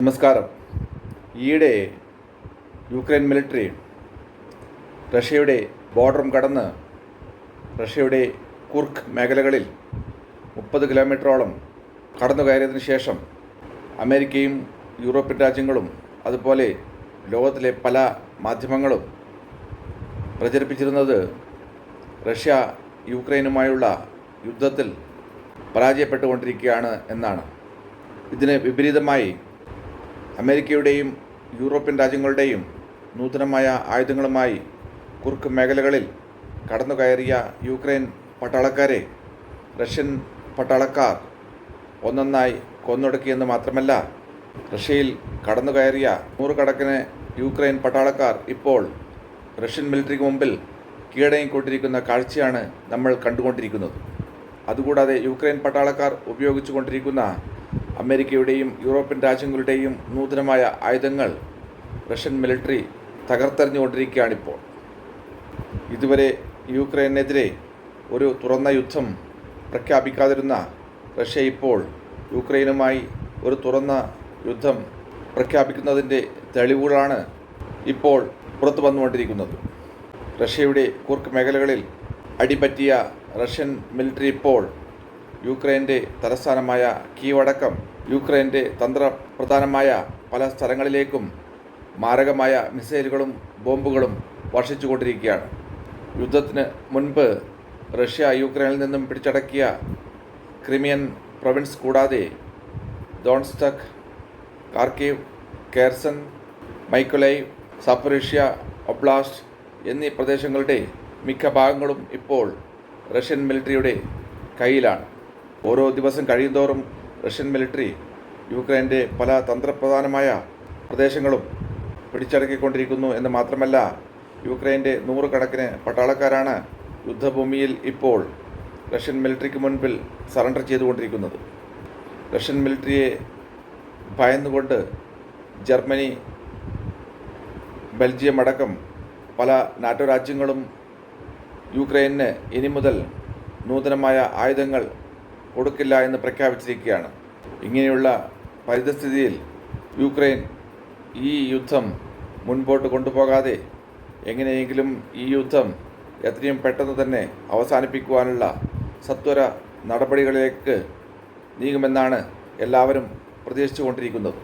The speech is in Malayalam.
നമസ്കാരം. ഈയിടെ യുക്രൈൻ മിലിറ്ററി റഷ്യയുടെ ബോർഡറും കടന്ന് റഷ്യയുടെ കുർക്ക് മേഖലകളിൽ മുപ്പത് കിലോമീറ്ററോളം കടന്നു കയറിയതിനു ശേഷം അമേരിക്കയും യൂറോപ്യൻ രാജ്യങ്ങളും അതുപോലെ ലോകത്തിലെ പല മാധ്യമങ്ങളും പ്രചരിപ്പിച്ചിരുന്നത് റഷ്യ യുക്രൈനുമായുള്ള യുദ്ധത്തിൽ പരാജയപ്പെട്ടുകൊണ്ടിരിക്കുകയാണ് എന്നാണ്. ഇതിന് വിപരീതമായി അമേരിക്കയുടെയും യൂറോപ്യൻ രാജ്യങ്ങളുടെയും നൂതനമായ ആയുധങ്ങളുമായി കുർക്ക് മേഖലകളിൽ കടന്നു കയറിയ യുക്രൈൻ പട്ടാളക്കാരെ റഷ്യൻ പട്ടാളക്കാർ ഒന്നൊന്നായി കൊന്നൊടുക്കിയെന്ന് മാത്രമല്ല റഷ്യയിൽ കടന്നു കയറിയ നൂറുകണക്കിന് യുക്രൈൻ പട്ടാളക്കാർ ഇപ്പോൾ റഷ്യൻ മിലിറ്ററിക്ക് മുമ്പിൽ കീഴടങ്ങിക്കൊണ്ടിരിക്കുന്ന കാഴ്ചയാണ് നമ്മൾ കണ്ടുകൊണ്ടിരിക്കുന്നത്. അതുകൂടാതെ യുക്രൈൻ പട്ടാളക്കാർ ഉപയോഗിച്ചുകൊണ്ടിരിക്കുന്ന അമേരിക്കയുടെയും യൂറോപ്യൻ രാജ്യങ്ങളുടെയും നൂതനമായ ആയുധങ്ങൾ റഷ്യൻ മിലിറ്ററി തകർത്തെറിഞ്ഞുകൊണ്ടിരിക്കുകയാണിപ്പോൾ. ഇതുവരെ യുക്രൈനെതിരെ ഒരു തുറന്ന യുദ്ധം പ്രഖ്യാപിക്കാതിരുന്ന റഷ്യ ഇപ്പോൾ യുക്രൈനുമായി ഒരു തുറന്ന യുദ്ധം പ്രഖ്യാപിക്കുന്നതിന്റെ തെളിവുകളാണ് ഇപ്പോൾ പുറത്തു വന്നുകൊണ്ടിരിക്കുന്നത്. റഷ്യയുടെ കുർക്ക് മേഖലകളിൽ അടിപറ്റിയ റഷ്യൻ മിലിറ്ററി ഇപ്പോൾ യുക്രൈന്റെ തലസ്ഥാനമായ കീവടക്കം യുക്രൈന്റെ തന്ത്രപ്രധാനമായ പല സ്ഥലങ്ങളിലേക്കും മാരകമായ മിസൈലുകളും ബോംബുകളും വർഷിച്ചുകൊണ്ടിരിക്കുകയാണ്. യുദ്ധത്തിന് മുൻപ് റഷ്യ യുക്രൈനിൽ നിന്നും പിടിച്ചടക്കിയ ക്രിമിയൻ പ്രൊവിൻസ് കൂടാതെ ദോൺസ്തക് കാർക്കീവ് കേർസൺ മൈക്കുലൈ സപ്പറേഷ്യ ഒബ്ലാസ്റ്റ് എന്നീ പ്രദേശങ്ങളുടെ മിക്ക ഭാഗങ്ങളും ഇപ്പോൾ റഷ്യൻ മിലിറ്ററിയുടെ കയ്യിലാണ്. ഓരോ ദിവസം കഴിയുന്തോറും റഷ്യൻ മിലിറ്ററി യുക്രൈന്റെ പല തന്ത്രപ്രധാനമായ പ്രദേശങ്ങളും പിടിച്ചടക്കിക്കൊണ്ടിരിക്കുന്നു എന്ന് മാത്രമല്ല യുക്രൈന്റെ നൂറുകണക്കിന് പട്ടാളക്കാരാണ് യുദ്ധഭൂമിയിൽ ഇപ്പോൾ റഷ്യൻ മിലിറ്ററിക്ക് മുൻപിൽ സറണ്ടർ ചെയ്തുകൊണ്ടിരിക്കുന്നത്. റഷ്യൻ മിലിറ്ററിയെ ഭയന്നുകൊണ്ട് ജർമ്മനി ബെൽജിയം അടക്കം പല നാറ്റോ രാജ്യങ്ങളും യുക്രൈന് ഇനി മുതൽ നൂതനമായ ആയുധങ്ങൾ കൊടുക്കില്ല എന്ന് പ്രഖ്യാപിച്ചിരിക്കുകയാണ്. ഇങ്ങനെയുള്ള പരിതസ്ഥിതിയിൽ യുക്രൈൻ ഈ യുദ്ധം മുൻപോട്ട് കൊണ്ടുപോകാതെ എങ്ങനെയെങ്കിലും ഈ യുദ്ധം എത്രയും പെട്ടെന്ന് തന്നെ അവസാനിപ്പിക്കുവാനുള്ള സത്വര നടപടികളിലേക്ക് നീങ്ങുമെന്നാണ് എല്ലാവരും പ്രതീക്ഷിച്ചുകൊണ്ടിരിക്കുന്നത്.